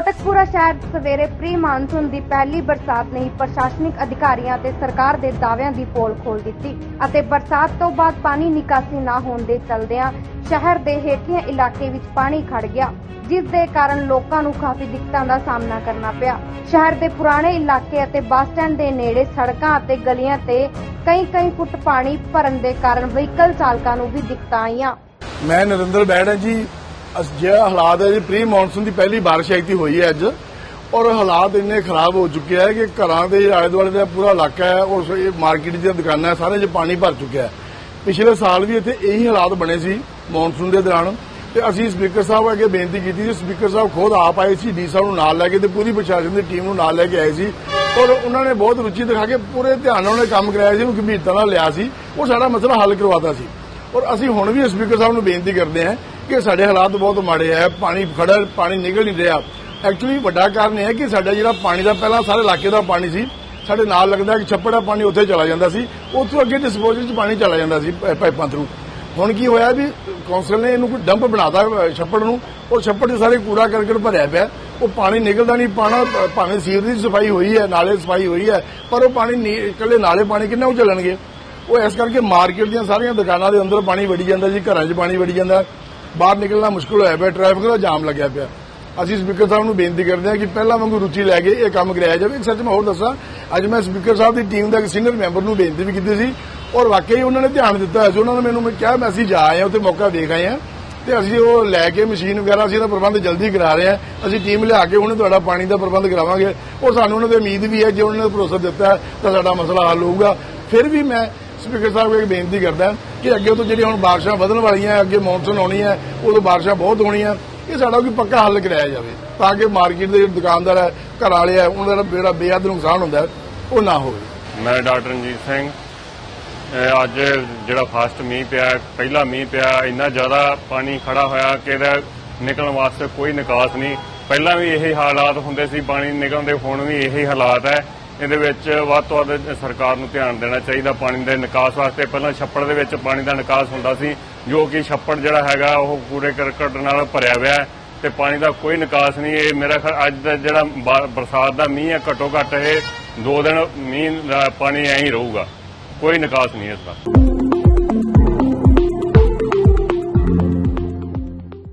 ਕੋਟਕਪੂਰਾ ਸ਼ਹਿਰ ਸਵੇਰੇ pre monsoon ਦੀ ਪਹਿਲੀ ਬਰਸਾਤ ਨੇ ਪ੍ਰਸ਼ਾਸਨਿਕ ਅਧਿਕਾਰੀਆਂ ਤੇ ਸਰਕਾਰ ਦੇ ਦਾਅਵਿਆਂ ਦੀ ਪੋਲ ਖੋਲ ਦਿੱਤੀ ਅਤੇ ਬਰਸਾਤ ਤੋਂ ਬਾਅਦ ਪਾਣੀ ਨਿਕਾਸੀ ਨਾ ਹੋਣ ਦੇ ਚਲਦਿਆਂ ਸ਼ਹਿਰ ਦੇ ਹੇਠਲੇ ਇਲਾਕੇ ਵਿੱਚ ਪਾਣੀ ਖੜ ਗਿਆ, ਜਿਸ ਦੇ ਕਾਰਨ ਲੋਕਾਂ ਨੂੰ ਕਾਫੀ ਦਿੱਕਤਾਂ ਦਾ ਸਾਹਮਣਾ ਕਰਨਾ ਪਿਆ। ਸ਼ਹਿਰ ਦੇ ਪੁਰਾਣੇ ਇਲਾਕੇ ਅਤੇ ਬੱਸ ਸਟੈਂਡ ਦੇ ਨੇੜੇ ਸੜਕਾਂ ਅਤੇ ਗਲੀਆਂ ਤੇ ਕਈ-ਕਈ ਫੁੱਟ ਪਾਣੀ ਭਰਨ ਦੇ ਕਾਰਨ ਵਹੀਕਲ ਚਾਲਕਾਂ ਨੂੰ ਵੀ ਦਿੱਕਤਾਂ ਆਈਆਂ। ਮੈਂ ਨਰਿੰਦਰ ਬੈੜ ਜੀ। ਜਿਹੜਾ ਹਾਲਾਤ ਹੈ ਜੀ ਪ੍ਰੀ ਮੌਨਸੂਨ ਦੀ ਪਹਿਲੀ ਬਾਰਿਸ਼ ਐਤੀ ਹੋਈ ਹੈ ਅੱਜ। ਔਰ ਹਾਲਾਤ ਇੰਨੇ ਖਰਾਬ ਹੋ ਚੁੱਕੇ ਹੈ ਕਿ ਘਰਾਂ ਦੇ ਆਲੇ ਦੁਆਲੇ ਦਾ ਪੂਰਾ ਇਲਾਕਾ ਹੈ, ਔਰ ਇਹ ਮਾਰਕੀਟ ਦੀਆਂ ਦੁਕਾਨਾਂ ਸਾਰੇ 'ਚ ਪਾਣੀ ਭਰ ਚੁੱਕਿਆ ਹੈ। ਪਿਛਲੇ ਸਾਲ ਵੀ ਇੱਥੇ ਇਹੀ ਹਾਲਾਤ ਬਣੇ ਸੀ ਮੌਨਸੂਨ ਦੇ ਦੌਰਾਨ। ਤੇ ਅਸੀਂ ਸਪੀਕਰ ਸਾਹਿਬ ਅੱਗੇ ਬੇਨਤੀ ਕੀਤੀ ਸੀ ਸਪੀਕਰ ਸਾਹਿਬ ਖੁਦ ਆਪ ਆਏ ਸੀ, ਡੀ ਸਾਹਿਬ ਨੂੰ ਨਾਲ ਲੈ ਕੇ ਤੇ ਪੂਰੀ ਪ੍ਰਸ਼ਾਸਨ ਦੀ ਟੀਮ ਨੂੰ ਨਾਲ ਲੈ ਕੇ ਆਏ ਸੀ। ਔਰ ਉਹਨਾਂ ਨੇ ਬਹੁਤ ਰੁਚੀ ਦਿਖਾ ਕੇ ਪੂਰੇ ਧਿਆਨ ਨਾਲ ਉਹਨੇ ਕੰਮ ਕਰਾਇਆ ਸੀ ਉਹ ਗੰਭੀਰਤਾ ਨਾਲ ਲਿਆ ਸੀ। ਉਹ ਸਾਰਾ ਮਸਲਾ ਹੱਲ ਕਰਵਾਤਾ ਸੀ। ਔਰ ਅਸੀਂ ਹੁਣ ਵੀ ਸਪੀਕਰ ਸਾਹਿਬ ਨੂੰ ਬੇਨਤੀ ਕਰਦੇ ਹਾਂ ਕਿ ਸਾਡੇ ਹਾਲਾਤ ਬਹੁਤ ਮਾੜੇ ਆ ਪਾਣੀ ਖੜਾ ਪਾਣੀ ਨਿਕਲ ਨਹੀਂ ਰਿਹਾ। ਐਕਚੁਅਲੀ ਵੱਡਾ ਕਾਰਨ ਇਹ ਹੈ ਕਿ ਸਾਡਾ ਜਿਹੜਾ ਪਾਣੀ ਦਾ ਪਹਿਲਾਂ ਸਾਰੇ ਇਲਾਕੇ ਦਾ ਪਾਣੀ ਸੀ ਸਾਡੇ ਨਾਲ ਲੱਗਦਾ ਕਿ ਛੱਪੜ ਦਾ ਪਾਣੀ ਉੱਥੇ ਚਲਾ ਜਾਂਦਾ ਸੀ ਉੱਥੋਂ ਅੱਗੇ ਡਿਸਪੋਜ਼ਲ 'ਚ ਪਾਣੀ ਚਲਾ ਜਾਂਦਾ ਸੀ ਪਾਈਪਾਂ ਥਰੂ ਹੁਣ ਕੀ ਹੋਇਆ ਵੀ ਕੌਂਸਲ ਨੇ ਇਹਨੂੰ ਕੋਈ ਡੰਪ ਬਣਾਤਾ ਅ, ਛੱਪੜ ਨੂੰ। ਉਹ ਛੱਪੜ 'ਚ ਸਾਰੇ ਕੂੜਾ ਕਰਕਟ ਭਰਿਆ ਪਿਆ। ਉਹ ਪਾਣੀ ਨਿਕਲਦਾ ਨਹੀਂ ਪਾਣਾ ਭਾਵੇਂ ਸੀਵਰ ਦੀ ਸਫ਼ਾਈ ਹੋਈ ਹੈ ਨਾਲੇ ਸਫ਼ਾਈ ਹੋਈ ਹੈ ਪਰ ਉਹ ਪਾਣੀ ਇਕੱਲੇ ਨਾਲੇ ਪਾਣੀ ਕਿੰਨਾ ਉਹ ਚੱਲਣਗੇ? ਉਹ ਇਸ ਕਰਕੇ ਮਾਰਕੀਟ ਦੀਆਂ ਸਾਰੀਆਂ ਦੁਕਾਨਾਂ ਦੇ ਅੰਦਰ ਪਾਣੀ ਵੜੀ ਜਾਂਦਾ ਜੀ ਘਰਾਂ 'ਚ ਪਾਣੀ ਵੜੀ ਜਾਂਦਾ। ਬਾਹਰ ਨਿਕਲਣਾ ਮੁਸ਼ਕਲ ਹੋਇਆ ਪਿਆ ਟ੍ਰੈਫਿਕ ਦਾ ਜਾਮ ਲੱਗਿਆ ਪਿਆ। ਅਸੀਂ ਸਪੀਕਰ ਸਾਹਿਬ ਨੂੰ ਬੇਨਤੀ ਕਰਦੇ ਹਾਂ ਕਿ ਪਹਿਲਾਂ ਵਾਂਗੂ ਰੁਚੀ ਲੈ ਕੇ ਇਹ ਕੰਮ ਕਰਾਇਆ ਜਾਵੇ। ਸੱਚ ਮੈਂ ਹੋਰ ਦੱਸਾਂ, ਅੱਜ ਮੈਂ ਸਪੀਕਰ ਸਾਹਿਬ ਦੀ ਟੀਮ ਦਾ ਇੱਕ ਸੀਨੀਅਰ ਮੈਂਬਰ ਨੂੰ ਬੇਨਤੀ ਵੀ ਕੀਤੀ ਸੀ ਔਰ ਵਾਕਈ ਉਹਨਾਂ ਨੇ ਧਿਆਨ ਦਿੱਤਾ ਹੈ। ਉਹਨਾਂ ਨੇ ਮੈਨੂੰ ਮੈਂ ਕਿਹਾ, ਮੈਂ ਅਸੀਂ ਜਾ ਆਏ ਹਾਂ, ਉੱਥੇ ਮੌਕਾ ਦੇਖ ਆਏ ਹਾਂ ਤੇ ਅਸੀਂ ਉਹ ਲੈ ਕੇ ਮਸ਼ੀਨ ਵਗੈਰਾ, ਅਸੀਂ ਇਹਦਾ ਪ੍ਰਬੰਧ ਜਲਦੀ ਕਰਾ ਰਹੇ ਹਾਂ। ਅਸੀਂ ਟੀਮ ਲਿਆ ਕੇ ਹੁਣ ਤੁਹਾਡਾ ਪਾਣੀ ਦਾ ਪ੍ਰਬੰਧ ਕਰਾਵਾਂਗੇ। ਔਰ ਸਾਨੂੰ ਉਹਨਾਂ ਦੀ ਉਮੀਦ ਵੀ ਹੈ, ਜੇ ਉਹਨਾਂ ਨੇ ਭਰੋਸਾ ਦਿੱਤਾ ਤਾਂ ਸਾਡਾ ਮਸਲਾ ਹੱਲ ਹੋਊਗਾ। ਫਿਰ ਵੀ ਮੈਂ ਸਪੀਕਰ ਸਾਹਿਬ ਨੂੰ ਇੱਕ ਬੇਨਤੀ ਕਰਦਾ ਕਿ ਅੱਗੇ ਤੋਂ ਜਿਹੜੀਆਂ ਹੁਣ ਬਾਰਿਸ਼ਾਂ ਵਧਣ ਵਾਲੀਆਂ, ਅੱਗੇ ਮੌਨਸੂਨ ਆਉਣੀ ਹੈ, ਉਦੋਂ ਬਾਰਿਸ਼ਾਂ ਬਹੁਤ ਹੋਣੀਆਂ, ਇਹ ਸਾਡਾ ਕੋਈ ਪੱਕਾ ਹੱਲ ਕਰਾਇਆ ਜਾਵੇ ਤਾਂ ਕਿ ਮਾਰਕੀਟ ਦੇ ਜਿਹੜੇ ਦੁਕਾਨਦਾਰ ਹੈ ਘਰ ਵਾਲੇ ਹੈ, ਉਹਨਾਂ ਦਾ ਜਿਹੜਾ ਬੇਅਦ ਨੁਕਸਾਨ ਹੁੰਦਾ ਉਹ ਨਾ ਹੋਵੇ। ਮੈਂ ਡਾਕਟਰ ਰਣਜੀਤ ਸਿੰਘ ਅੱਜ ਜਿਹੜਾ ਫਸਟ ਮੀਂਹ ਪਿਆ, ਪਹਿਲਾ ਮੀਂਹ ਪਿਆ, ਇੰਨਾ ਜ਼ਿਆਦਾ ਪਾਣੀ ਖੜਾ ਹੋਇਆ ਕਿ ਇਹਦਾ ਨਿਕਲਣ ਵਾਸਤੇ ਕੋਈ ਨਿਕਾਸ ਨਹੀਂ। ਪਹਿਲਾਂ ਵੀ ਇਹੀ ਹਾਲਾਤ ਹੁੰਦੇ ਸੀ, ਪਾਣੀ ਨਿਕਲਦੇ ਹੁਣ ਵੀ ਇਹੀ ਹਾਲਾਤ ਹੈ। ਇਹਦੇ ਵਿੱਚ ਵੱਧ ਤੋਂ ਵੱਧ ਸਰਕਾਰ ਨੂੰ ਧਿਆਨ ਦੇਣਾ ਚਾਹੀਦਾ ਪਾਣੀ ਦੇ ਨਿਕਾਸ ਵਾਸਤੇ। ਪਹਿਲਾਂ ਛੱਪੜ ਦੇ ਵਿੱਚ ਪਾਣੀ ਦਾ ਨਿਕਾਸ ਹੁੰਦਾ ਸੀ, ਜੋ ਕਿ ਛੱਪੜ ਜਿਹੜਾ ਹੈਗਾ ਉਹ ਕੂੜੇ ਕਰਕਟ ਨਾਲ ਭਰਿਆ ਹੋਇਆ ਹੈ ਤੇ ਪਾਣੀ ਦਾ ਕੋਈ ਨਿਕਾਸ ਨਹੀਂ। ਇਹ ਮੇਰਾ ਖਿਆਲ ਅੱਜ ਦਾ ਜਿਹੜਾ ਬਰਸਾਤ ਦਾ ਮੀਂਹ ਹੈ, ਘੱਟੋ ਘੱਟ ਇਹ ਦੋ ਦਿਨ ਮੀਂਹ ਪਾਣੀ ਐਂ ਹੀ ਰਹੂਗਾ। ਕੋਈ ਨਿਕਾਸ ਨਹੀਂ ਇਸ ਦਾ।